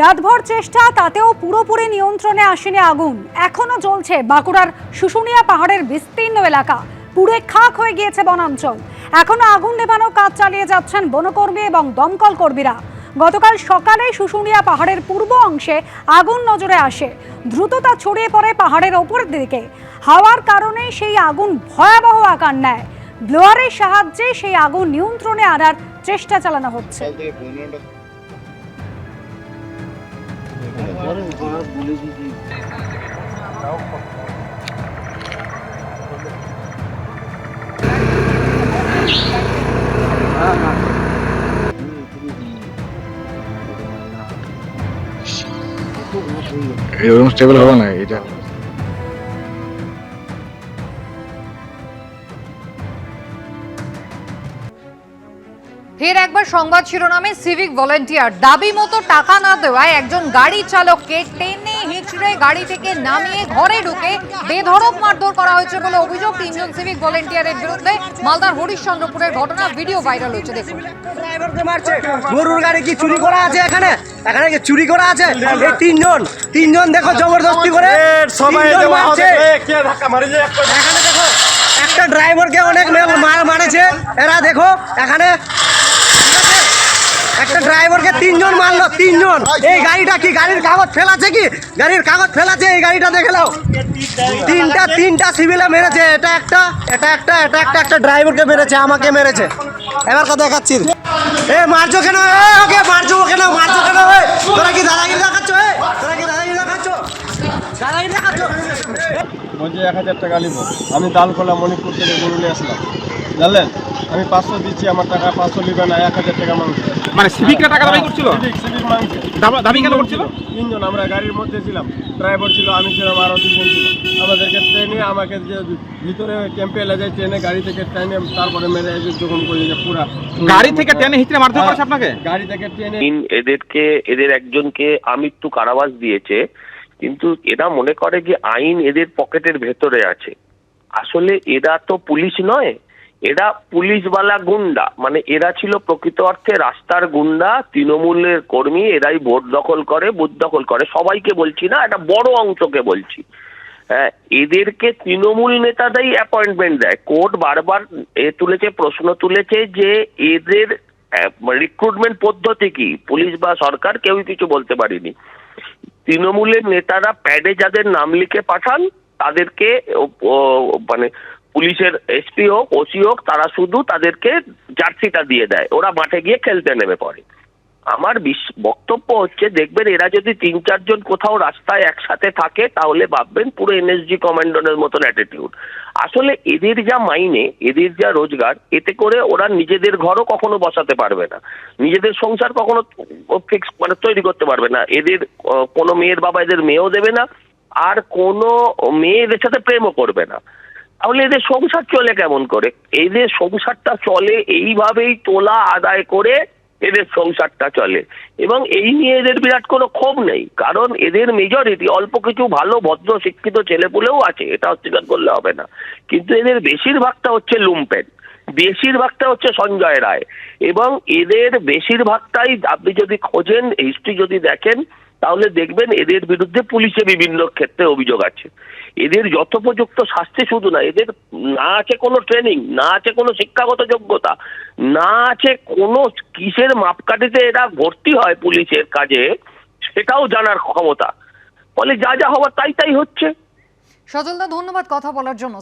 রাতভর চেষ্টা, তাতেও পুরোপুরি নিয়ন্ত্রণে আসেনি আগুন। এখনও জ্বলছে বাঁকুড়ার শুশুনিয়া পাহাড়ের বিস্তীর্ণ এলাকা। পুড়ে খাক হয়ে গিয়েছে বনাঞ্চল। এখনও আগুন নেভানোর কাজ চালিয়ে যাচ্ছেন বনকর্মী এবং দমকল কর্মীরা। গতকাল সকালে শুশুনিয়া পাহাড়ের পূর্ব অংশে আগুন নজরে আসে। দ্রুত তা ছড়িয়ে পড়ে পাহাড়ের ওপরের দিকে। হাওয়ার কারণে সেই আগুন ভয়াবহ আকার নেয়। ব্লোয়ারের সাহায্যে সেই আগুন নিয়ন্ত্রণে আনার চেষ্টা চালানো হচ্ছে। এরকম স্টেবল হবে না এটা ফের একবার সংবাদ শিরোনামে সিভিক ভলেন্টিয়ার। দাবি মতো টাকা না দেওয়ায় একজন গাড়ি চালককে টেনে হিঁচড়ে গাড়ি থেকে নামিয়ে ঘরে ঢুকে বেধড়ক মারধর করা হয়েছে বলে অভিযোগ। তিনজন সিভিক ভলেন্টিয়ারের বিরুদ্ধে মালদার হরিশ্চন্দ্রপুরের ঘটনা ভিডিও ভাইরাল হয়েছে দেখুন। গরুর গাড়ি কি চুরি করা আছে এখানে? এখানে কি চুরি করা আছে? এই তিনজন তিনজন দেখো জবরদস্তি করে সবাই মারছে। হবে কে ধাক্কা মারিছে একটা এখানে দেখো একটা ড্রাইভারকে অনেক মারেছে। এরা দেখো এখানে একটা ড্রাইভারকে তিনজন মারলো, তিনজন। এই গাড়িটা কি, গাড়ির কাগজ ফেলাছে কি? গাড়ির কাগজ ফেলাছে, এই গাড়িটা দেখে নাও। তিনটা তিনটা সিভিলে মেরেছে, এটা একটা এটা একটা এটা একটা একটা ড্রাইভারকে মেরেছে, আমাকে মেরেছে। এবার কথা দেখাচ্ছি। এ, মারছো কেন? ওকে, মারছো কেন? মারছো কেন? এ, তোরা কি দাদাগিরি দেখাচ্ছ? তোরা কি দাদাগিরি দেখাচ্ছ? দাদাগিরি দেখাচ্ছ? বলছে এক হাজার টাকা নিব। আমি দালখোলা মণিপুর থেকে গরু আসলাম। জানলেন? আমি পাঁচশো দিচ্ছি আমার টাকা পাঁচশো নিবে না এক হাজার টাকা মাংস। মানে সিভিকরা টাকা দাবি করছিল? সিভিক সিভিক মাংসে। দাবি কেন করছিল? তিনজন আমরা গাড়ির মধ্যে ছিলাম ড্রাইভার ছিল আমি ছিলাম আরও তিনজন ছিল। আমাদেরকে ট্রেনে আমাকে যে ভিতরে ক্যাম্পে এলে যায় ট্রেনে গাড়ি থেকে ট্রেনে তারপরে মেরে এসে যখন করে যে পুরা গাড়ি থেকে টেনে হিচড়ে মারধর করেছে আপনাকে? গাড়ি থেকে ট্রেনে এদেরকে এদের একজনকে আমৃত্যু কারাবাস দিয়েছে কিন্তু এরা মনে করে যে আইন এদের পকেটের ভেতরে আছে। আসলে এরা তো পুলিশ নয় এরা পুলিশওয়ালা গুন্ডা। মানে এরা ছিল প্রকৃত অর্থে রাস্তার গুন্ডা, তৃণমূলের কর্মী, এরাই ভোট দখল করে, বুথ দখল করে। সবাইকে বলছি না, একটা বড় অংশকে বলছি। হ্যাঁ এদেরকে তৃণমূল নেতারাই অ্যাপয়েন্টমেন্ট দেয়। কোর্ট বারবার এ তুলেছে, প্রশ্ন তুলেছে যে এদের রিক্রুটমেন্ট পদ্ধতি কি? পুলিশ বা সরকার কেউই কিছু বলতে পারেনি। তৃণমূলের নেতারা প্যাডে যাদের নাম লিখে পাঠান, তাদেরকে মানে পুলিশের এসপি হোক, ওসি হোক, তারা শুধু তাদেরকে জার্সিটা দিয়ে দেয়। ওরা মাঠে গিয়ে খেলতে নেমে পড়ে। আমার বক্তব্য হচ্ছে, দেখবেন এরা যদি তিন চারজন কোথাও রাস্তায় একসাথে থাকে, তাহলে ভাববেন পুরো এনএসজি কমান্ডনের মতন অ্যাটিটিউড আসলে এদের যা মাইনে, এদের যা রোজগার, এতে করে ওরা নিজেদের ঘরও কখনো বসাতে পারবে না। নিজেদের সংসার কখনো ফিক্স মানে তৈরি করতে পারবে না। এদের কোনো মেয়ের বাবা এদের মেয়েও দেবে না, আর কোনো মেয়ে এদের সাথে প্রেমও করবে না। তাহলে এদের সংসার চলে কেমন করে? এদের সংসারটা চলে এইভাবেই তোলা, আদায় করে এদের সংসারটা চলে। এবং এই নিয়ে এদের বিরাট কোনো ক্ষোভ নেই। কারণ এদের মেজরিটি অল্প কিছু ভালো, ভদ্র, শিক্ষিত ছেলেপুলেও আছে। এটা অস্বীকার করলে হবে না। কিন্তু এদের বেশিরভাগটা হচ্ছে লুম্পেন। বেশিরভাগটা হচ্ছে সঞ্জয় রায়। এবং এদের বেশিরভাগটাই আপনি যদি খোঁজেন হিস্ট্রি যদি দেখেন তাহলে দেখবেন এদের বিরুদ্ধে পুলিশে বিভিন্ন ক্ষেত্রে অভিযোগ আছে। এদের যথোপযুক্ত শাস্তি শুধু না, এদের না আছে কোনো ট্রেনিং না আছে কোনো শিক্ষাগত যোগ্যতা, না আছে কোনো কিসের মাপকাঠিতে এরা ভর্তি হয় পুলিশের কাজে, সেটাও জানার ক্ষমতা। ফলে যা যা হওয়ার তাই তাই হচ্ছে। সজলদা, ধন্যবাদ কথা বলার জন্য।